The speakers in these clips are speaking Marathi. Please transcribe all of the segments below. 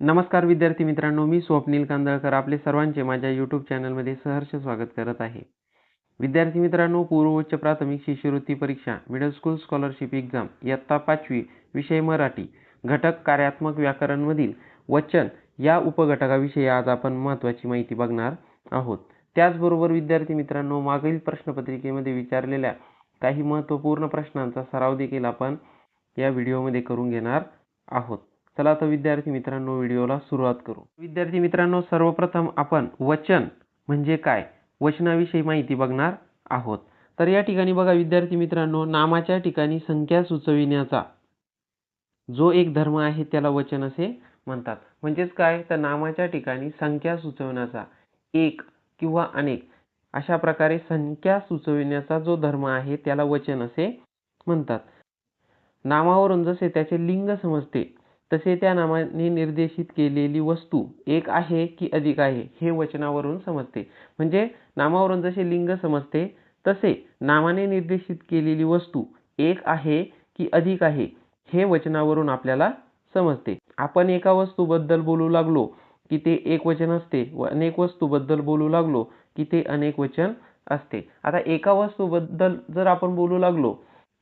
नमस्कार विद्यार्थी मित्रांनो मी स्वप्नील कांदळकर आपले सर्वांचे माझ्या यूट्यूब चॅनलमध्ये सहर्ष स्वागत करत आहे. विद्यार्थी मित्रांनो पूर्व उच्च प्राथमिक शिष्यवृत्ती परीक्षा मिडल स्कूल स्कॉलरशिप एक्झाम इयत्ता पाचवी विषय मराठी घटक कार्यात्मक व्याकरणमधील वचन या उपघटकाविषयी आज आपण महत्त्वाची माहिती बघणार आहोत. त्याचबरोबर विद्यार्थी मित्रांनो मागील प्रश्नपत्रिकेमध्ये विचारलेल्या काही महत्त्वपूर्ण प्रश्नांचा सराव देखील आपण या व्हिडिओमध्ये करून घेणार आहोत. चला तर विद्यार्थी मित्रांनो व्हिडिओला सुरुवात करू. विद्यार्थी मित्रांनो सर्वप्रथम आपण वचन म्हणजे काय? वचनाविषयी माहिती बघणार आहोत. तर या ठिकाणी बघा विद्यार्थी मित्रांनो नामाच्या ठिकाणी संख्या सुचविण्याचा जो एक धर्म आहे त्याला वचन असे म्हणतात. म्हणजेच काय? तर नामाच्या ठिकाणी संख्या सुचवण्याचा एक किंवा अनेक अशा प्रकारे संख्या सुचविण्याचा जो धर्म आहे त्याला वचन असे म्हणतात. नामावरून जसे त्याचे लिंग समजते तसे त्या नामाने निर्देशित केलेली वस्तू एक आहे की अधिक आहे हे वचनावरून समजते. म्हणजे नामावरून जसे लिंग समजते तसे नामाने निर्देशित केलेली वस्तू एक आहे की अधिक आहे हे वचनावरून आपल्याला समजते. आपण एका वस्तूबद्दल बोलू लागलो की ते एक वचन असते व अनेक वस्तूबद्दल बोलू लागलो की ते अनेक वचन असते. आता एका वस्तूबद्दल जर आपण बोलू लागलो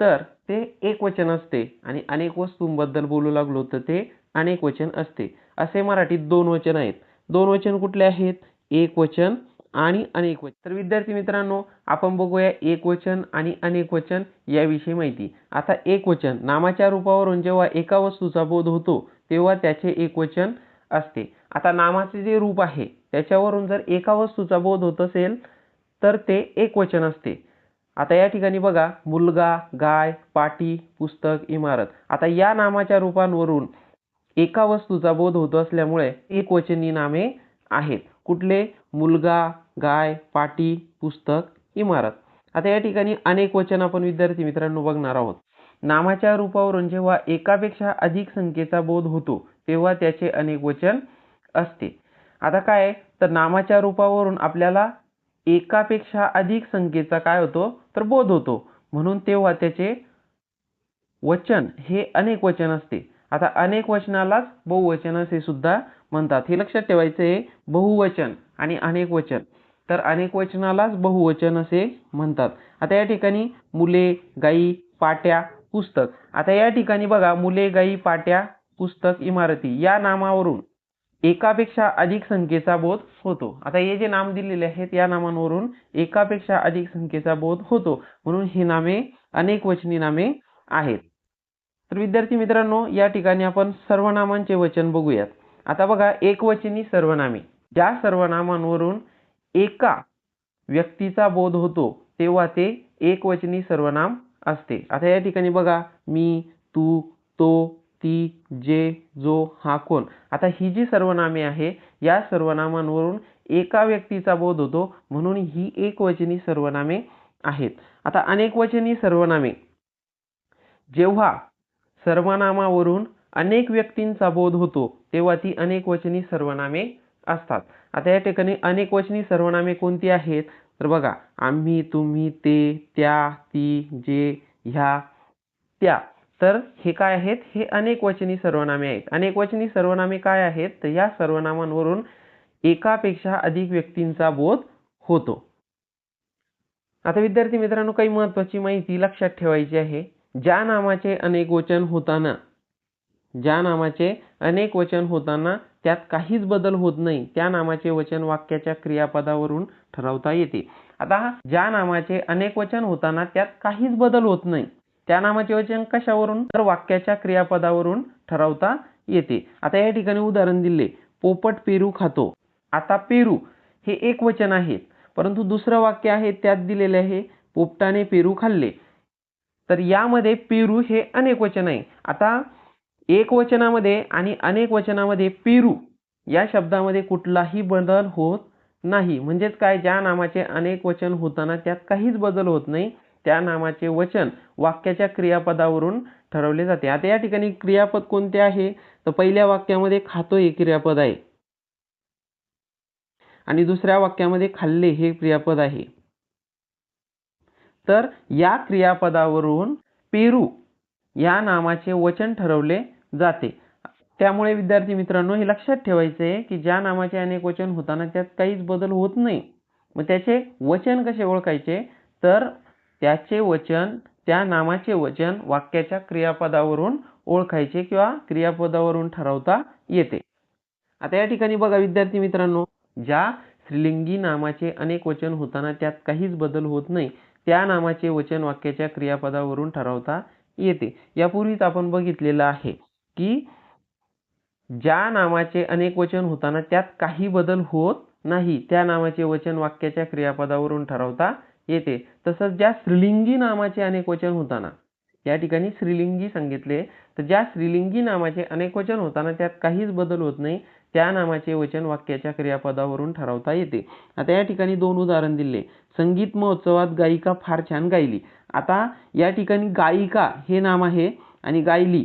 तर ते एक वचन असते आणि अनेक वस्तूंबद्दल बोलू लागलो तर ते अनेक वचन असते. असे मराठीत दोन वचन आहेत. दोन वचन कुठले आहेत? एक वचन आणि अनेक वचन. तर विद्यार्थी मित्रांनो आपण बघूया एक वचन आणि अनेक वचन याविषयी माहिती. आता एक वचन नामाच्या रूपावरून जेव्हा एका वस्तूचा बोध होतो तेव्हा त्याचे एक वचन असते. आता नामाचे जे रूप आहे त्याच्यावरून जर एका वस्तूचा बोध होत असेल तर ते एक वचन असते. आता या ठिकाणी बघा मुलगा गाय पाटी पुस्तक इमारत. आता या नामाच्या रूपांवरून एका वस्तूचा बोध होत असल्यामुळे एक वचनी नामे आहेत. कुठले? मुलगा गाय पाटी पुस्तक इमारत. आता या ठिकाणी अनेक वचन आपण विद्यार्थी मित्रांनो बघणार आहोत. नामाच्या रूपावरून जेव्हा एकापेक्षा अधिक संख्येचा बोध होतो तेव्हा त्याचे अनेक वचन असते. आता काय? तर नामाच्या रूपावरून आपल्याला एकापेक्षा अधिक संख्येचा काय होतो? तर बोध होतो. म्हणून तेव्हा त्याचे वचन हे अनेक वचन असते. आता अनेक वचनालाच बहुवचन असे सुद्धा म्हणतात. हे लक्षात ठेवायचं आहे बहुवचन आणि अनेक वचन. तर अनेक वचनालाच बहुवचन असे म्हणतात. आता या ठिकाणी मुले गाई पाट्या पुस्तक. आता या ठिकाणी बघा मुले गाई पाट्या पुस्तक इमारती या नामावरून एकापेक्षा अधिक संख्येचा बोध होतो. आता हे जे नाम दिलेले आहेत या नामांवरून एकापेक्षा अधिक संख्येचा बोध होतो. म्हणून ही नामे अनेक वचनी नामे आहेत. तर विद्यार्थी मित्रांनो या ठिकाणी आपण सर्वनामांचे वचन बघूयात. आता बघा एकवचनी सर्वनामे. ज्या सर्वनामांवरून एका व्यक्तीचा बोध होतो तेव्हा ते एकवचनी सर्वनाम असते. आता या ठिकाणी बघा मी तू तो ती जे जो हा कोण? आता ही जी सर्वनामे आहे या सर्वनामांवरून एका व्यक्तीचा बोध होतो म्हणून ही एकवचनी सर्वनामे आहेत. आता अनेकवचनी सर्वनामे. जेव्हा सर्वनामावरून अनेक व्यक्तींचा बोध होतो तेव्हा ती अनेकवचनी सर्वनामे असतात. आता या ठिकाणी अनेकवचनी सर्वनामे कोणती आहेत? तर बघा आम्ही तुम्ही ते त्या ती जे ह्या त्या. तर हे काय आहेत? हे अनेकवचनी सर्वनामे आहेत. अनेकवचनी सर्वनामे काय आहेत? तर या सर्वनामांवरून एकापेक्षा अधिक व्यक्तींचा बोध होतो. आता विद्यार्थी मित्रांनो काही महत्वाची माहिती लक्षात ठेवायची आहे. ज्या नामाचे अनेक वचन होताना ज्या नामाचे अनेक वचन होताना त्यात काहीच बदल होत नाही त्या नामाचे वचन वाक्याच्या क्रियापदावरून ठरवता येते. आता ज्या नामाचे अनेक वचन होताना त्यात काहीच बदल होत नाही. त्या नामाचे वचन कशावरून? तर वाक्याच्या क्रियापदावरून ठरवता येते. आता या ठिकाणी उदाहरण दिले. पोपट पेरू खातो. आता पेरू हे एक वचन आहे. परंतु दुसरं वाक्य आहे त्यात दिलेले आहे पोपटाने पेरू खाल्ले. तर यामध्ये पेरू हे अनेक वचन आहे. आता एक वचनामध्ये आणि अनेक वचनामध्ये पेरू या शब्दामध्ये कुठलाही बदल होत नाही. म्हणजेच काय? ज्या नामाचे अनेक वचन होताना त्यात काहीच बदल होत नाही. त्या नामाचे वचन वाक्याच्या क्रियापदावरून ठरवले जाते. आता या ठिकाणी क्रियापद कोणते आहे? तर पहिल्या वाक्यामध्ये खातो हे क्रियापद आहे. आणि दुसऱ्या वाक्यामध्ये खाल्ले हे क्रियापद आहे. तर या क्रियापदावरून पेरू या नामाचे वचन ठरवले जाते. त्यामुळे विद्यार्थी मित्रांनो हे लक्षात ठेवायचं आहे की ज्या नामाचे अनेक वचन होताना त्यात काहीच बदल होत नाही. मग त्याचे वचन कसे ओळखायचे? तर त्याचे वचन त्या नामाचे वचन वाक्याच्या क्रियापदावरून ओळखायचे किंवा क्रियापदावरून ठरवता येते. आता या ठिकाणी बघा विद्यार्थी मित्रांनो ज्या स्त्रीलिंगी नामाचे अनेक वचन होताना त्यात काहीच बदल होत नाही त्या नामाचे वचन वाक्याच्या क्रियापदावरून ठरवता येते. यापूर्वीच आपण बघितलेलं आहे की ज्या नामाचे अनेक वचन होताना त्यात काही बदल होत नाही त्या नामाचे वचन वाक्याच्या क्रियापदावरून ठरवता येते. तसंच ज्या स्त्रीलिंगी नामाचे अनेक वचन होताना या ठिकाणी स्त्रीलिंगी सांगितले तर ज्या स्त्रीलिंगी नामाचे अनेक वचन होताना त्यात काहीच बदल होत नाही. त्या नामाचे वचन वाक्याच्या क्रियापदावरून ठरवता येते. आता या ठिकाणी दोन उदाहरण दिले. संगीत महोत्सवात गायिका फार छान गायली. आता या ठिकाणी गायिका हे नाम आहे आणि गायली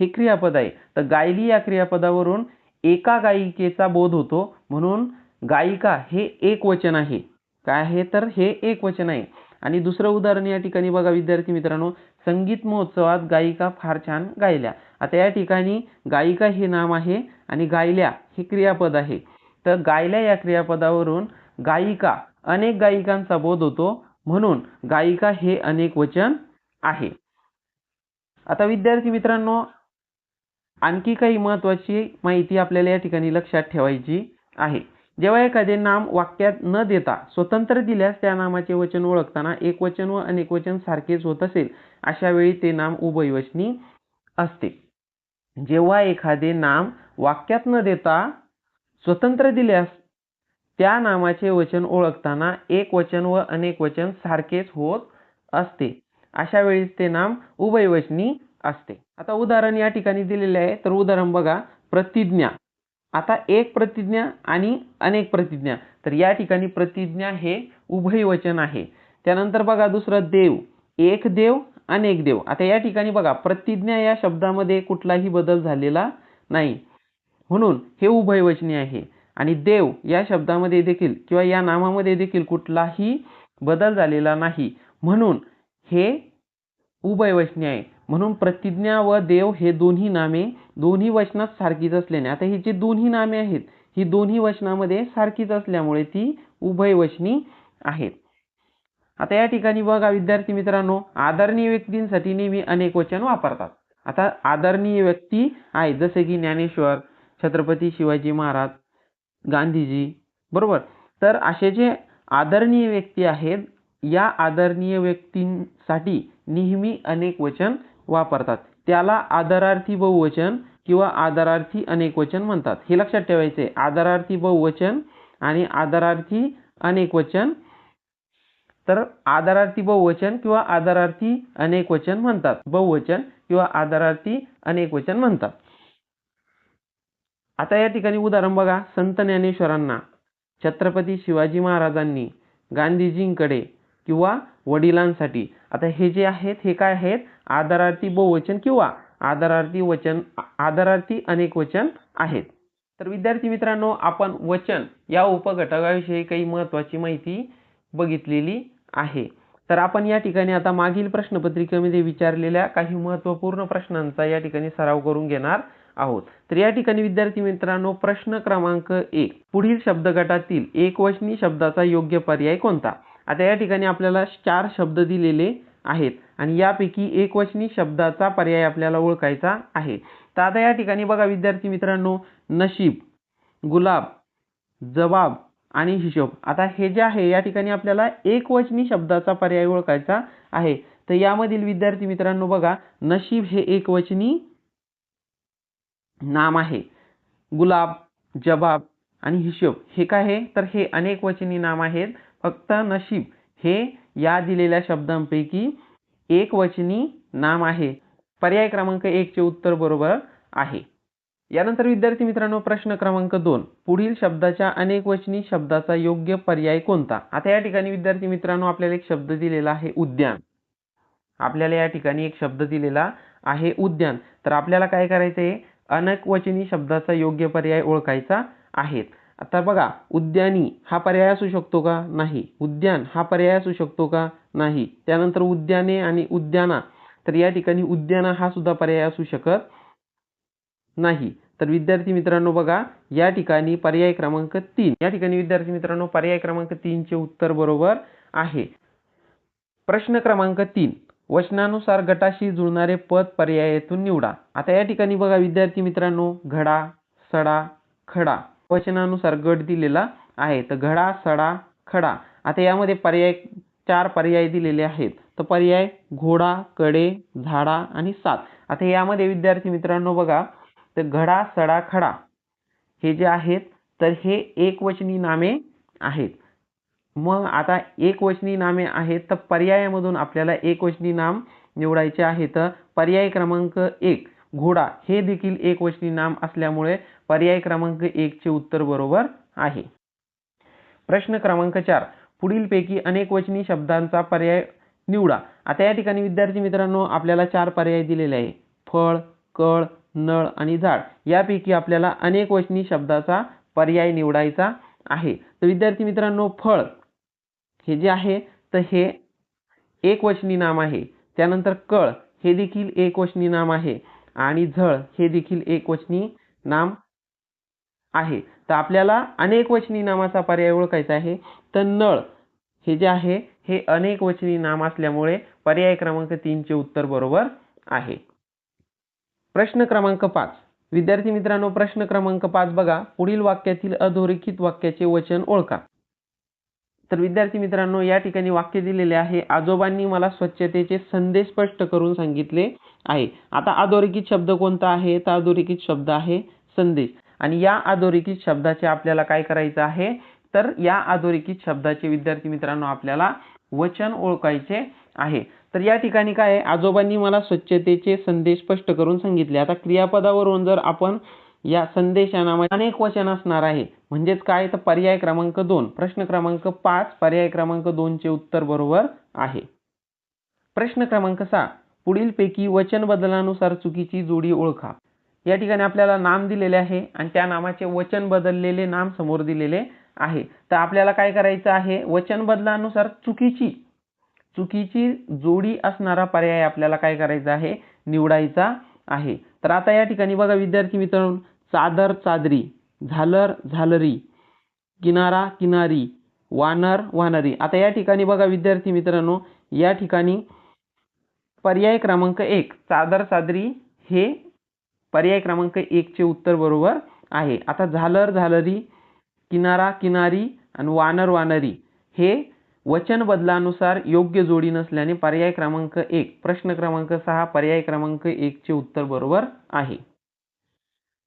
हे क्रियापद आहे. तर गायली या क्रियापदावरून एका गायिकेचा बोध होतो. म्हणून गायिका हे एक वचन आहे. काय आहे? तर हे एक वचन आहे. आणि दुसरं उदाहरण या ठिकाणी बघा विद्यार्थी मित्रांनो. संगीत महोत्सवात गायिका फार छान गायल्या. आता या ठिकाणी गायिका हे नाम आहे आणि गायल्या हे क्रियापद आहे. तर गायल्या या क्रियापदावरून गायिका अनेक गायिकांचा बोध होतो. म्हणून गायिका हे अनेक वचन आहे. आता विद्यार्थी मित्रांनो आणखी काही महत्त्वाची माहिती आपल्याला या ठिकाणी लक्षात ठेवायची आहे. जेव्हा एखादे नाम वाक्यात न देता स्वतंत्र दिल्यास त्या नामाचे वचन ओळखताना एक वचन व अनेक वचन सारखेच होत असेल अशा वेळी ते नाम उभयवचनी असते. जेव्हा एखादे नाम वाक्यात न देता स्वतंत्र दिल्यास त्या नामाचे वचन ओळखताना एक वचन व अनेक वचन सारखेच होत असते. अशा वेळीच ते नाम उभयवचनी असते. आता उदाहरण या ठिकाणी दिलेले आहे. तर उदाहरण बघा. प्रतिज्ञा. आता एक प्रतिज्ञा आणि अनेक प्रतिज्ञा. तर या ठिकाणी प्रतिज्ञा हे उभयवचन आहे. त्यानंतर बघा दुसरं देव. एक देव अनेक देव. आता या ठिकाणी बघा प्रतिज्ञा या शब्दामध्ये कुठलाही बदल झालेला नाही. म्हणून हे उभयवचनी आहे. आणि देव या शब्दामध्ये देखील किंवा या नामामध्ये देखील कुठलाही बदल झालेला नाही. म्हणून हे उभयवचनी आहे. म्हणून प्रतिज्ञा व देव हे दोन्ही नामे दोन्ही वचनात सारखीच असल्याने. आता ही जी दोन्ही नामे आहेत ही दोन्ही वचनामध्ये सारखीच असल्यामुळे ती उभयवचनी आहेत. आता या ठिकाणी बघा विद्यार्थी मित्रांनो आदरणीय व्यक्तींसाठी नेहमी अनेक वचन वापरतात. आता आदरणीय व्यक्ती आहेत जसे की ज्ञानेश्वर छत्रपती शिवाजी महाराज गांधीजी बरोबर? तर असे जे आदरणीय व्यक्ती आहेत या आदरणीय व्यक्तींसाठी नेहमी अनेक वचन वापरतात. त्याला आदरार्थी बहुवचन किंवा आदरार्थी अनेक वचन म्हणतात. हे लक्षात ठेवायचे. आदरार्थी बहुवचन आणि आदरार्थी अनेक वचन. तर आदरार्थी बहुवचन किंवा आदरार्थी अनेक वचन म्हणतात. बहुवचन किंवा आदरार्थी अनेक वचन म्हणतात. आता या ठिकाणी उदाहरण बघा. संत ज्ञानेश्वरांना छत्रपती शिवाजी महाराजांनी गांधीजींकडे किंवा वडिलांसाठी. आता हे जे आहेत हे काय आहेत? आदरार्थी बहुवचन किंवा आदरार्थी वचन आदरार्थी अनेक वचन आहेत. तर विद्यार्थी मित्रांनो आपण वचन या उपघटकाविषयी काही महत्त्वाची माहिती बघितलेली आहे. तर आपण या ठिकाणी आता मागील प्रश्नपत्रिकेमध्ये विचारलेल्या काही महत्त्वपूर्ण प्रश्नांचा या ठिकाणी सराव करून घेणार आहोत. तर या ठिकाणी विद्यार्थी मित्रांनो प्रश्न क्रमांक एक. पुढील शब्दगटातील एकवचनी शब्दाचा योग्य पर्याय कोणता? आता या ठिकाणी आपल्याला चार शब्द दिलेले आहेत आणि यापैकी एकवचनी शब्दाचा पर्याय आपल्याला ओळखायचा आहे. तर आता या ठिकाणी बघा विद्यार्थी मित्रांनो नशीब गुलाब जबाब आणि हिशोब. आता हे जे आहे या ठिकाणी आपल्याला एकवचनी शब्दाचा पर्याय ओळखायचा आहे. तर यामधील विद्यार्थी मित्रांनो बघा नशीब हे एकवचनी नाम आहे. गुलाब जबाब आणि हिशोब हे काय आहे? तर हे अनेक वचनी नाम आहेत. फक्त नशीब हे या दिलेल्या शब्दांपैकी एक वचनी नाम आहे. पर्याय क्रमांक एक चे उत्तर बरोबर आहे. यानंतर विद्यार्थी मित्रांनो प्रश्न क्रमांक दोन. पुढील शब्दाच्या अनेक वचनी शब्दाचा योग्य पर्याय कोणता? आता या ठिकाणी विद्यार्थी मित्रांनो आपल्याला एक शब्द दिलेला आहे उद्यान. आपल्याला या ठिकाणी एक शब्द दिलेला आहे उद्यान. तर आपल्याला काय करायचं आहे अनेक वचनी शब्दाचा योग्य पर्याय ओळखायचा आहे. आता बघा उद्यानी हा पर्याय असू शकतो का? नाही. उद्यान हा पर्याय असू शकतो का? नाही. त्यानंतर उद्याने आणि उद्याना. तर या ठिकाणी उद्याना हा सुद्धा पर्याय असू शकत नाही. तर विद्यार्थी मित्रांनो बघा या ठिकाणी पर्याय क्रमांक तीन. या ठिकाणी विद्यार्थी मित्रांनो पर्याय क्रमांक तीनचे उत्तर बरोबर आहे. प्रश्न क्रमांक तीन. वचनानुसार गटाशी जुळणारे पद पर्यायातून निवडा. आता या ठिकाणी बघा विद्यार्थी मित्रांनो घडा सडा खडा. वचनानुसार गट दिलेला आहे. तर घडा सडा खडा. आता यामध्ये पर्याय चार पर्याय दिलेले आहेत. तर पर्याय घोडा कडे झाडा आणि सात. आता यामध्ये विद्यार्थी मित्रांनो बघा तर घडा सडा खडा हे जे आहेत तर हे एकवचनी नामे आहेत. मग आता एकवचनी नामे आहेत तर पर्यायामधून आपल्याला एकवचनी नाम निवडायचे आहे. तर पर्याय क्रमांक एक घोडा हे देखील एकवचनी नाम असल्यामुळे पर्याय क्रमांक एक चे उत्तर बरोबर आहे. प्रश्न क्रमांक चार. पुढीलपैकी अनेकवचनी शब्दांचा पर्याय निवडा. आता या ठिकाणी विद्यार्थी मित्रांनो आपल्याला चार पर्याय दिलेले आहे फळ कळ नळ आणि झाड. यापैकी आपल्याला अनेकवचनी शब्दाचा पर्याय निवडायचा आहे. तर विद्यार्थी मित्रांनो फळ हे जे आहे तर हे एकवचनी नाम आहे. त्यानंतर कळ हे देखील एकवचनी नाम आहे. आणि झळ हे देखील एकवचनी नाम आहे. तर आपल्याला अनेकवचनी नामाचा पर्याय ओळखायचा आहे. तर नळ हे जे आहे हे अनेकवचनी नाम असल्यामुळे पर्याय क्रमांक तीनचे उत्तर बरोबर आहे. प्रश्न क्रमांक पाच. विद्यार्थी मित्रांनो प्रश्न क्रमांक पाच बघा. पुढील वाक्यातील अधोरेखित वाक्याचे वचन ओळखा. तर विद्यार्थी मित्रांनो या ठिकाणी वाक्य दिलेले आहे आजोबांनी मला स्वच्छतेचे संदेश स्पष्ट करून सांगितले आहे. आता अधोरेखित शब्द कोणता आहे? तर अधोरेखित शब्द आहे संदेश. आणि या अधोरेखित शब्दाचे आपल्याला काय करायचं आहे? तर या अधोरेखित शब्दाचे विद्यार्थी मित्रांनो आपल्याला वचन ओळखायचे आहे. तर या ठिकाणी काय आहे? आजोबांनी मला स्वच्छतेचे संदेश स्पष्ट करून सांगितले. आता क्रियापदावरून जर आपण या संदेश अनेक वचन असणार आहे म्हणजेच काय? तर पर्याय क्रमांक दोन. प्रश्न क्रमांक पाच पर्याय क्रमांक दोनचे उत्तर बरोबर आहे. प्रश्न क्रमांक सहा. पुढीलपैकी वचन बदलानुसार चुकीची जोडी ओळखा. या ठिकाणी आपल्याला नाम दिलेले आहे आणि त्या नामाचे वचन बदललेले नाम समोर दिलेले आहे. तर आपल्याला काय करायचं आहे? वचन बदलानुसार चुकीची चुकीची जोडी असणारा पर्याय आपल्याला काय करायचा आहे? निवडायचा आहे. तर आता या ठिकाणी बघा विद्यार्थी मित्रांनो चादर चादरी. झालर झालरी किनारा किनारी वानर वानरी. आता या ठिकाणी बघा विद्यार्थी मित्रांनो या ठिकाणी पर्याय क्रमांक एक चादर चादरी हे पर्याय क्रमांक एकचे उत्तर बरोबर आहे. आता झालर झालरी किनारा किनारी आणि वानर वानरी हे वचन बदलानुसार योग्य जोडी नसल्याने पर्याय क्रमांक एक प्रश्न क्रमांक सहा पर्याय क्रमांक एकचे उत्तर बरोबर आहे.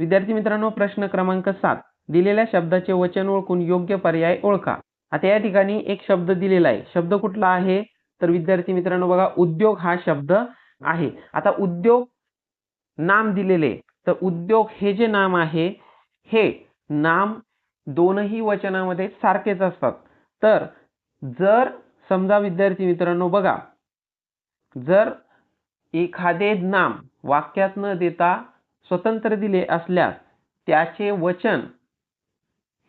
विद्यार्थी मित्रांनो प्रश्न क्रमांक सात. दिलेल्या शब्दाचे वचन ओळखून योग्य पर्याय ओळखा. आता या ठिकाणी एक शब्द दिलेला आहे. शब्द कुठला आहे? तर विद्यार्थी मित्रांनो बघा उद्योग हा शब्द आहे. आता उद्योग नाम दिलेले तर उद्योग हे जे नाम आहे हे नाम दोनही वचनामध्ये सारखेच असतात. तर जर समजा विद्यार्थी मित्रांनो बघा जर एखादे नाम वाक्यात न देता स्वतंत्र दिले असल्यास त्याचे वचन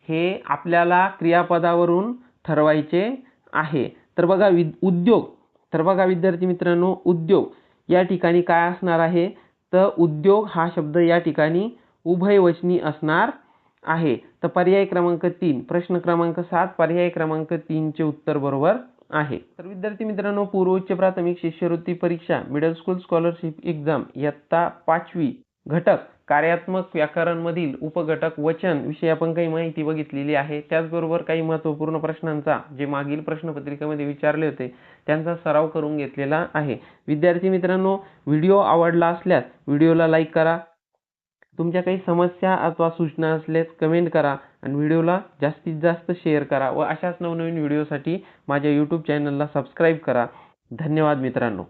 हे आपल्याला क्रियापदावरून ठरवायचे आहे. तर बघा वि उद्योग. तर बघा विद्यार्थी मित्रांनो उद्योग या ठिकाणी काय असणार आहे? तर उद्योग हा शब्द या ठिकाणी उभयवचनी असणार आहे. तर पर्याय क्रमांक तीन प्रश्न क्रमांक सात पर्याय क्रमांक तीनचे उत्तर बरोबर आहे. तर विद्यार्थी मित्रांनो पूर्व उच्च प्राथमिक शिष्यवृत्ती परीक्षा मिडल स्कूल स्कॉलरशिप एक्झाम इयत्ता पाचवी घटक कार्यात्मक व्याकरण मधील उपघटक वचन विषयी आपण काही माहिती बघितलेली आहे. त्याचबरोबर काही महत्त्वपूर्ण प्रश्नांचा जे मागील प्रश्नपत्रिकेमध्ये विचारले होते त्यांचा सराव करून घेतलेला आहे. विद्यार्थी मित्रांनो व्हिडिओ आवडला असल्यास व्हिडिओला लाईक करा. तुमच्या काही समस्या अथवा सूचना असल्यास कमेंट करा आणि व्हिडिओला जास्तीत जास्त शेअर करा व अशाच नवनवीन व्हिडिओसाठी माझ्या यूट्यूब चॅनलला सबस्क्राईब करा. धन्यवाद मित्रांनो.